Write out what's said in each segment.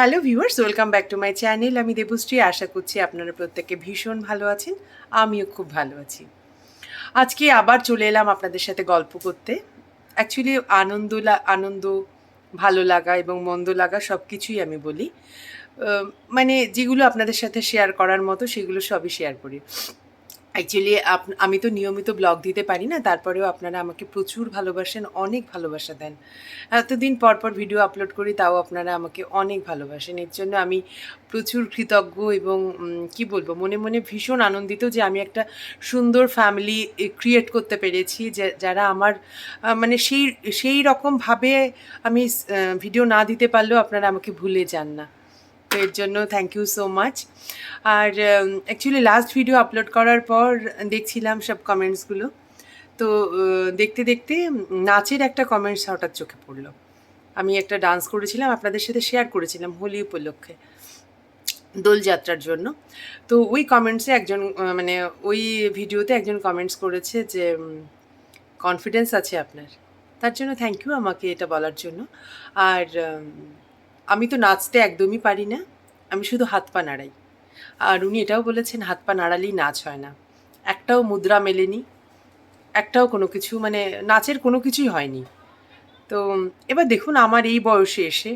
Hello viewers welcome back to my channel আমি দেবশ্রী, আশা করছি আপনারা প্রত্যেকে ভীষণ ভালো আছেন। আমিও খুব ভালো আছি। আজকে আবার চলে এলাম আপনাদের সাথে গল্প করতে। অ্যাকচুয়ালি আনন্দ আনন্দ, ভালো লাগা এবং মন্দ লাগা সব কিছুই আমি বলি। মানে যেগুলো আপনাদের সাথে শেয়ার করার মতো, সেগুলো সবই শেয়ার করি। অ্যাকচুয়ালি আমি তো নিয়মিত ব্লগ দিতে পারি না, তারপরেও আপনারা আমাকে প্রচুর ভালোবাসেন, অনেক ভালোবাসা দেন। এতদিন পর পর ভিডিও আপলোড করি, তাও আপনারা আমাকে অনেক ভালোবাসেন। এর জন্য আমি প্রচুর কৃতজ্ঞ এবং কি বলব, মনে মনে ভীষণ আনন্দিত যে আমি একটা সুন্দর ফ্যামিলি ক্রিয়েট করতে পেরেছি। যে, যারা আমার মানে সেই সেই রকমভাবে আমি ভিডিও না দিতে পারলেও আপনারা আমাকে ভুলে যান না। এর জন্য থ্যাংক ইউ সো মাচ আর অ্যাকচুয়ালি লাস্ট ভিডিও আপলোড করার পর দেখছিলাম সব কমেন্টসগুলো তো দেখতে দেখতে নাচের একটা কমেন্টস হঠাৎ চোখে পড়ল। আমি একটা ডান্স করেছিলাম, আপনাদের সাথে শেয়ার করেছিলাম হোলি উপলক্ষে দোলযাত্রার জন্য। তো ওই কমেন্টসে একজন মানে ওই ভিডিওতে একজন কমেন্টস করেছে যে কনফিডেন্স আছে আপনার। তার জন্য থ্যাংক ইউ আমাকে এটা বলার জন্য। আর আমি তো নাচতে একদমই পারি না, আমি শুধু হাত পা নাড়াই। আর উনি এটাও বলেছেন, হাত পা নাড়ালেই নাচ হয় না। একটাও মুদ্রা মেলেনি, একটাও কোনো কিছু মানে নাচের কোনো কিছুই হয়নি। তো এবার দেখুন আমার এই বয়সে এসে,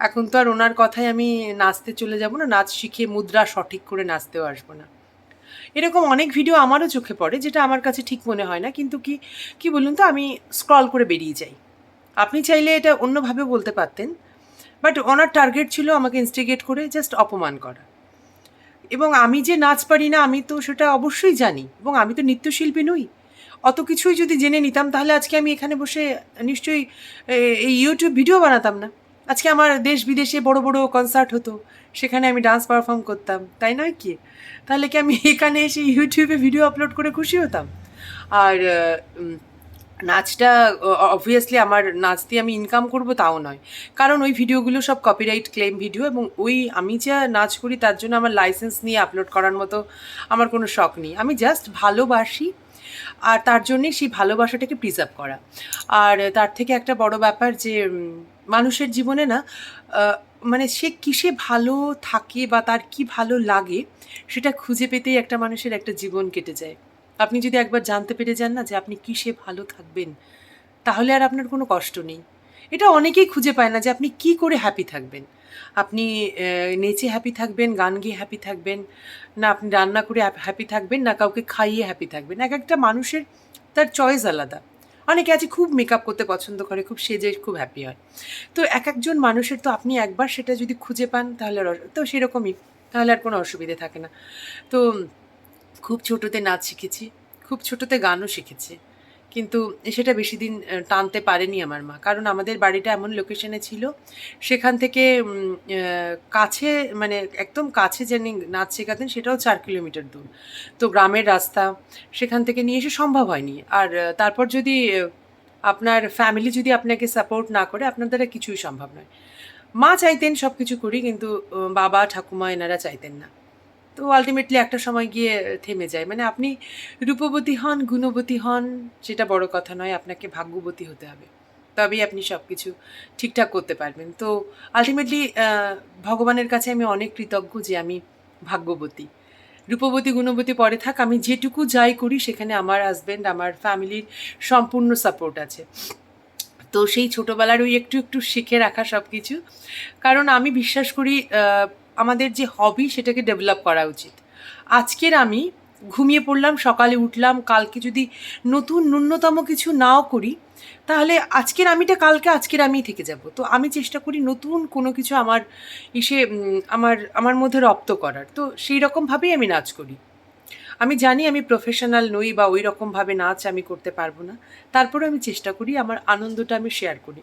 এখন তো আর ওনার কথায় আমি নাচতে চলে যাব না, নাচ শিখে মুদ্রা সঠিক করে নাচতেও আসব না। এরকম অনেক ভিডিও আমারও চোখে পড়ে, যেটা আমার কাছে ঠিক মনে হয় না, কিন্তু কি কি বলুন তো, আমি স্ক্রল করে বেরিয়ে যাই। আপনি চাইলে এটা অন্যভাবে বলতে পারতেন। বাট ওনার টার্গেট ছিল আমাকে ইনস্টিগেট করে জাস্ট অপমান করা। এবং আমি যে নাচ পারি না, আমি তো সেটা অবশ্যই জানি এবং আমি তো নৃত্যশিল্পী নই। অত কিছুই যদি জেনে নিতাম, তাহলে আজকে আমি এখানে বসে নিশ্চয়ই এই ইউটিউব ভিডিও বানাতাম না। আজকে আমার দেশ বিদেশে বড় বড় কনসার্ট হতো, সেখানে আমি ডান্স পারফর্ম করতাম, তাই নয় কি? তাহলে কি আমি এখানে এসে ইউটিউবে ভিডিও আপলোড করে খুশি হতাম? আর নাচটা অবভিয়াসলি আমার নাচ দিয়ে আমি ইনকাম করব তাও নয়। কারণ ওই ভিডিওগুলো সব কপিরাইট ক্লেম ভিডিও এবং ওই আমি যা নাচ করি তার জন্য আমার লাইসেন্স নিয়ে আপলোড করার মতো আমার কোনো শখ নেই। আমি জাস্ট ভালোবাসি আর তার জন্যে সেই ভালোবাসাটাকে প্রিজার্ভ করা। আর তার থেকে একটা বড় ব্যাপার যে মানুষের জীবনে না মানে সে কিসে ভালো থাকে বা তার কি ভালো লাগে সেটা খুঁজে পেতেই একটা মানুষের একটা জীবন কেটে যায়। আপনি যদি একবার জানতে পেরে যান না যে আপনি কিসে ভালো থাকবেন, তাহলে আর আপনার কোনো কষ্ট নেই। এটা অনেকেই খুঁজে পায় না যে আপনি কি করে হ্যাপি থাকবেন। আপনি নেচে হ্যাপি থাকবেন, গান গেয়ে হ্যাপি থাকবেন, না আপনি রান্না করে হ্যাপি থাকবেন, না কাউকে খাইয়ে হ্যাপি থাকবেন। এক একটা মানুষের তার চয়েস আলাদা। অনেকে আছে খুব মেকআপ করতে পছন্দ করে, খুব সেজে, খুব হ্যাপি হয়। তো এক একজন মানুষের তো আপনি একবার সেটা যদি খুঁজে পান, তাহলে তো সেরকমই, তাহলে আর কোনো অসুবিধে থাকে না। তো খুব ছোটোতে নাচ শিখেছি, খুব ছোটোতে গানও শিখেছি। কিন্তু সেটা বেশি দিন টানতে পারেনি আমার মা। কারণ আমাদের বাড়িটা এমন লোকেশনে ছিল, সেখান থেকে কাছে মানে একদম কাছে যিনি নাচ শেখাতেন সেটাও চার কিলোমিটার দূর। তো গ্রামের রাস্তা, সেখান থেকে নিয়ে এসে সম্ভব হয়নি। আর তারপর যদি আপনার ফ্যামিলি যদি আপনাকে সাপোর্ট না করে, আপনার দ্বারা কিছুই সম্ভব নয়। মা চাইতেন সব কিছু করি, কিন্তু বাবা, ঠাকুমা এনারা চাইতেন না। তো আলটিমেটলি একটা সময় গিয়ে থেমে যায়। মানে আপনি রূপবতী হন, গুণবতী হন সেটা বড় কথা নয়, আপনাকে ভাগ্যবতী হতে হবে। তবেই আপনি সব কিছু ঠিকঠাক করতে পারবেন। তো আলটিমেটলি ভগবানের কাছে আমি অনেক কৃতজ্ঞ যে আমি ভাগ্যবতী। রূপবতী, গুণবতী পরে থাক, আমি যেটুকু যাই করি, সেখানে আমার হাজব্যান্ড আমার ফ্যামিলির সম্পূর্ণ সাপোর্ট আছে। তো সেই ছোটোবেলার ওই একটু একটু শিখে রাখা সব কিছু কারণ আমি বিশ্বাস করি আমাদের যে হবি সেটাকে ডেভেলপ করা উচিত। আজকের আমি ঘুমিয়ে পড়লাম, সকালে উঠলাম, কালকে যদি নতুন ন্যূনতম কিছু নাও করি, তাহলে আজকের আমিটা কালকে, আজকের আমি থেকে যাব। তো আমি চেষ্টা করি নতুন কোনো কিছু আমার এসে আমার আমার মধ্যে রপ্ত করার। তো সেই রকমভাবেই আমি নাচ করি। আমি জানি আমি প্রফেশনাল নই বা ওই রকমভাবে নাচ আমি করতে পারব না। তারপরে আমি চেষ্টা করি, আমার আনন্দটা আমি শেয়ার করি।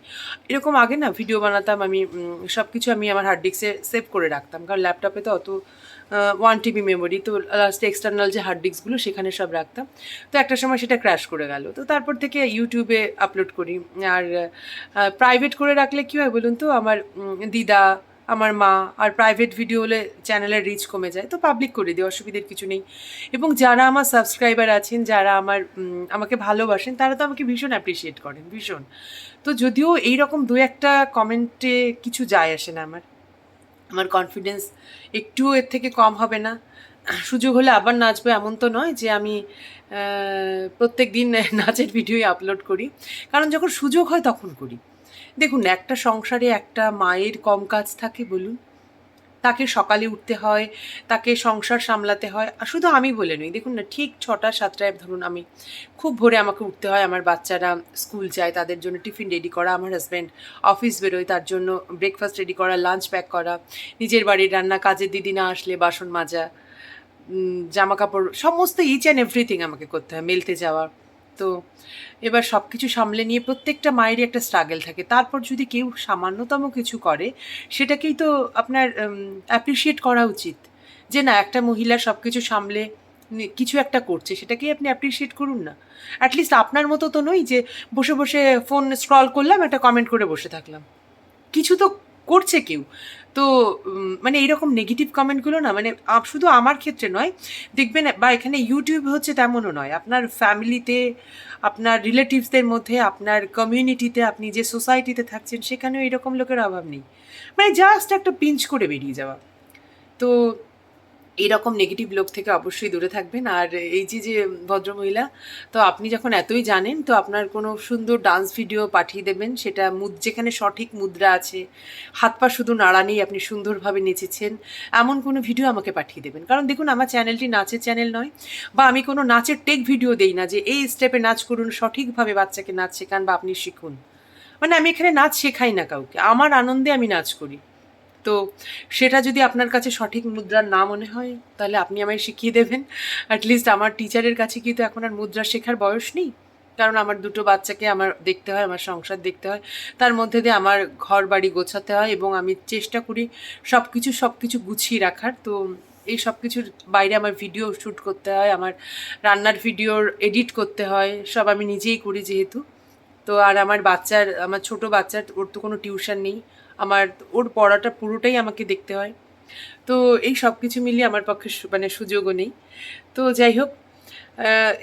এরকম আগে না ভিডিও বানাতাম, আমি সব কিছু আমি আমার হার্ড ডিস্কে সেভ করে রাখতাম। কারণ ল্যাপটপে তো অত ওয়ান টিবি মেমোরি তো লাস্টে এক্সটার্নাল যে হার্ড ডিস্কগুলো সেখানে সব রাখতাম। তো একটা সময় সেটা ক্র্যাশ করে গেল। তো তারপর থেকে ইউটিউবে আপলোড করি। আর প্রাইভেট করে রাখলে কী হয় বলুন তো, আমার দিদা আমার মা আর প্রাইভেট ভিডিও হলে চ্যানেলের রিচ কমে যায়, তো পাবলিক করে দিই, অসুবিধের কিছু নেই। এবং যারা আমার সাবস্ক্রাইবার আছেন, যারা আমার আমাকে ভালোবাসেন, তারা তো আমাকে ভীষণ অ্যাপ্রিসিয়েট করেন, ভীষণ। তো যদিও এই রকম দু একটা কমেন্টে কিছু যায় আসে না আমার। আমার কনফিডেন্স একটুও এর থেকে কম হবে না। সুযোগ হলে আবার নাচবো, এমন তো নয় যে আমি প্রত্যেক দিন নাচের ভিডিওই আপলোড করি। কারণ যখন সুযোগ হয়, তখন করি। দেখুন, একটা সংসারে একটা মায়ের কম কাজ থাকে বলুন। তাকে সকালে উঠতে হয়, তাকে সংসার সামলাতে হয়। আর শুধু আমি বলে নই, দেখুন না, ঠিক ছটা, সাতটায় ধরুন আমি খুব ভোরে আমাকে উঠতে হয়। আমার বাচ্চারা স্কুল যায়, তাদের জন্য টিফিন রেডি করা, আমার হাজব্যান্ড অফিস বেরোয়, তার জন্য ব্রেকফাস্ট রেডি করা লাঞ্চ প্যাক করা, নিজের বাড়ির রান্না, কাজের দিদি না আসলে বাসন মাজা জামা কাপড় সমস্ত ইচ অ্যান্ড এভরিথিং আমাকে করতে হয়, মেলতে যাওয়া। তো এবার সব কিছু সামলে নিয়ে প্রত্যেকটা মায়েরই একটা স্ট্রাগল থাকে। তারপর যদি কেউ সামান্যতম কিছু করে, সেটাকেই তো আপনার অ্যাপ্রিসিয়েট করা উচিত। যে না, একটা মহিলা সব কিছু সামলে কিছু একটা করছে, সেটাকেই আপনি অ্যাপ্রিসিয়েট করুন না। অ্যাটলিস্ট আপনার মতো তো নই যে বসে বসে ফোন স্ক্রল করলাম, একটা কমেন্ট করে বসে থাকলাম। কিছু তো করছে কেউ। তো মানে এইরকম নেগেটিভ কমেন্টগুলো না মানে শুধু আমার ক্ষেত্রে নয়, দেখবেন বা এখানে ইউটিউব হচ্ছে তেমনও নয়। আপনার ফ্যামিলিতে আপনার রিলেটিভসদের মধ্যে, আপনার কমিউনিটিতে আপনি যে সোসাইটিতে থাকছেন, সেখানেও এরকম লোকের অভাব নেই। মানে জাস্ট একটা পিঞ্চ করে বেরিয়ে যাওয়া। তো এরকম নেগেটিভ লোক থেকে অবশ্যই দূরে থাকবেন। আর এই যে যে ভদ্রমহিলা, তো আপনি যখন এতই জানেন, তো আপনার কোনো সুন্দর ডান্স ভিডিও পাঠিয়ে দেবেন। সেটা মুদ, যেখানে সঠিক মুদ্রা আছে, হাত পা শুধু নাড়া নেই আপনি সুন্দরভাবে নেচেছেন, এমন কোনো ভিডিও আমাকে পাঠিয়ে দেবেন। কারণ দেখুন, আমার চ্যানেলটি নাচের চ্যানেল নয়, বা আমি কোনো নাচের টেক ভিডিও দেই না যে, এই স্টেপে নাচ করুন, সঠিকভাবে বাচ্চাকে নাচ শেখান বা আপনি শিখুন। মানে আমি এখানে নাচ শেখাই না কাউকে। আমার আনন্দে আমি নাচ করি। তো সেটা যদি আপনার কাছে সঠিক মুদ্রার না মনে হয়, তাহলে আপনি আমায় শিখিয়ে দেবেন। অ্যাটলিস্ট আমার টিচারের কাছে কি তো এখন আর মুদ্রা শেখার বয়স নেই? কারণ আমার দুটো বাচ্চাকে আমার দেখতে হয়, আমার সংসার দেখতে হয়। তার মধ্যে দিয়ে আমার ঘর বাড়ি গোছাতে হয় এবং আমি চেষ্টা করি সব কিছু সব কিছু গুছিয়ে রাখার। তো এই সব কিছুর বাইরে আমার ভিডিও শ্যুট করতে হয়, আমার রান্নার ভিডিওর এডিট করতে হয়, সব আমি নিজেই করি যেহেতু। তো আর আমার বাচ্চার আমার ছোট বাচ্চার ওর তো কোনো টিউশন নেই। আমার ওর পড়াটা পুরোটাই আমাকে দেখতে হয়। তো এই সব কিছু মিলিয়ে আমার পক্ষে মানে সুযোগও নেই। তো যাই হোক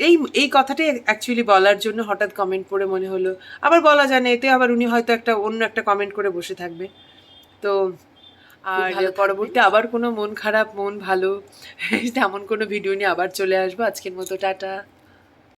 এই এই কথাটাই অ্যাকচুয়ালি বলার জন্য হঠাৎ কমেন্ট পড়ে মনে হলো। আবার বলা যায় না এতে আবার উনি হয়তো একটা অন্য একটা কমেন্ট করে বসে থাকবে। তো আর পরবর্তী আবার কোনো মন খারাপ মন ভালো তেমন কোনো ভিডিও নিয়ে আবার চলে আসব। আজকের মতো টাটা।